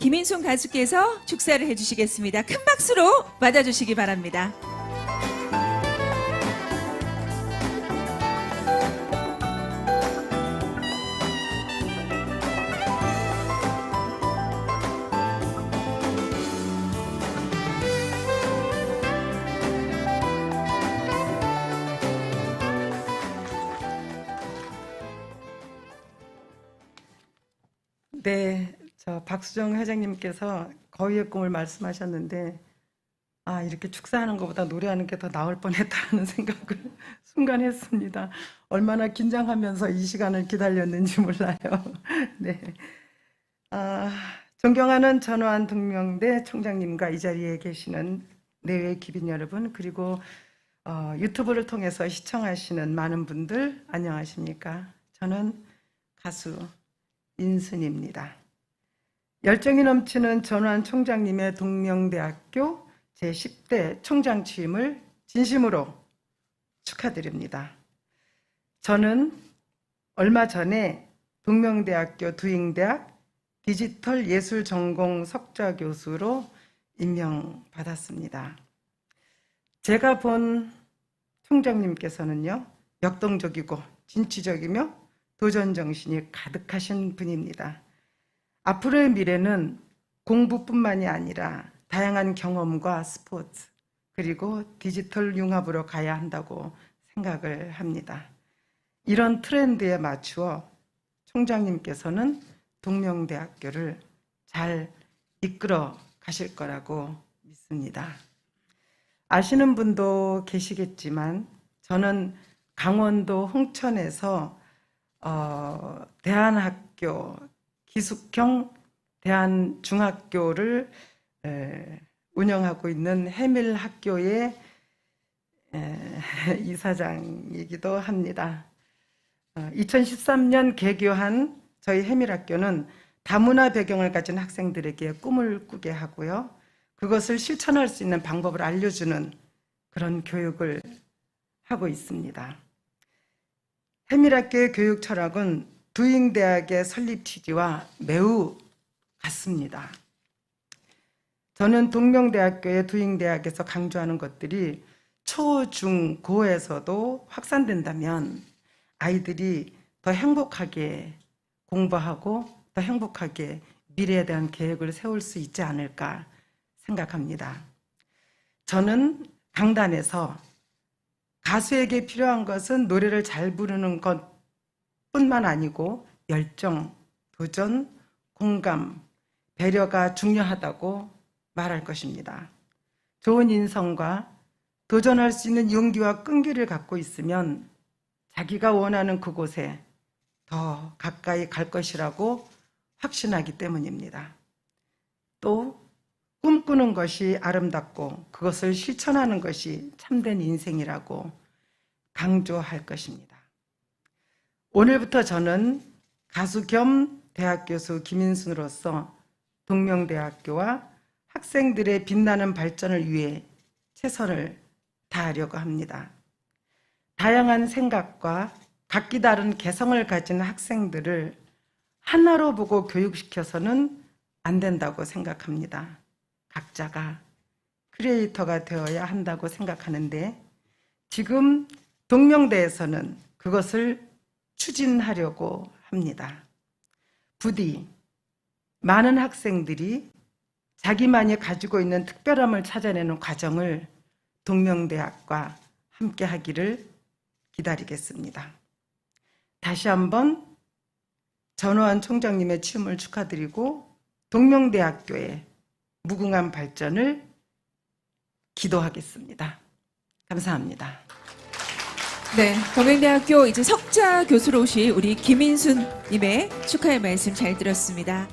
김인순 가수께서 축사를 해주시겠습니다. 큰 박수로 맞아주시기 바랍니다. 네, 저 박수정 회장님께서 거위의 꿈을 말씀하셨는데 아 이렇게 축사하는 것보다 노래하는 게 더 나을 뻔했다는 생각을 순간 했습니다. 얼마나 긴장하면서 이 시간을 기다렸는지 몰라요. 네, 아, 존경하는 전화한 동명대 총장님과 이 자리에 계시는 내외 기빈 여러분 그리고 어, 유튜브를 통해서 시청하시는 많은 분들 안녕하십니까? 저는 가수 인순입니다. 열정이 넘치는 전환 총장님의 동명대학교 제10대 총장 취임을 진심으로 축하드립니다. 저는 얼마 전에 동명대학교 두잉대학 디지털 예술 전공 석좌 교수로 임명받았습니다. 제가 본 총장님께서는요, 역동적이고 진취적이며 도전 정신이 가득하신 분입니다. 앞으로의 미래는 공부뿐만이 아니라 다양한 경험과 스포츠 그리고 디지털 융합으로 가야 한다고 생각을 합니다. 이런 트렌드에 맞추어 총장님께서는 동명대학교를 잘 이끌어 가실 거라고 믿습니다. 아시는 분도 계시겠지만 저는 강원도 홍천에서 어, 대한학교 기숙형 대한중학교를 에, 운영하고 있는 해밀 학교의 에, 이사장이기도 합니다. 어, 2013년 개교한 저희 해밀 학교는 다문화 배경을 가진 학생들에게 꿈을 꾸게 하고요. 그것을 실천할 수 있는 방법을 알려주는 그런 교육을 하고 있습니다. 해밀학교의 교육 철학은 두잉 대학의 설립 취지와 매우 같습니다. 저는 동명대학교의 두잉 대학에서 강조하는 것들이 초, 중, 고에서도 확산된다면 아이들이 더 행복하게 공부하고 더 행복하게 미래에 대한 계획을 세울 수 있지 않을까 생각합니다. 저는 강단에서 가수에게 필요한 것은 노래를 잘 부르는 것 뿐만 아니고 열정, 도전, 공감, 배려가 중요하다고 말할 것입니다. 좋은 인성과 도전할 수 있는 용기와 끈기를 갖고 있으면 자기가 원하는 그곳에 더 가까이 갈 것이라고 확신하기 때문입니다. 또 꿈꾸는 것이 아름답고 그것을 실천하는 것이 참된 인생이라고 강조할 것입니다. 오늘부터 저는 가수 겸 대학 교수 김인순으로서 동명대학교와 학생들의 빛나는 발전을 위해 최선을 다하려고 합니다. 다양한 생각과 각기 다른 개성을 가진 학생들을 하나로 보고 교육시켜서는 안 된다고 생각합니다. 각자가 크리에이터가 되어야 한다고 생각하는데 지금 동명대에서는 그것을 추진하려고 합니다. 부디 많은 학생들이 자기만이 가지고 있는 특별함을 찾아내는 과정을 동명대학과 함께 하기를 기다리겠습니다. 다시 한번 전호환 총장님의 취임을 축하드리고 동명대학교의 무궁한 발전을 기도하겠습니다. 감사합니다. 네, 동명대학교 이제 석자 교수로 오실 우리 김인순 님의 축하의 말씀 잘 들었습니다.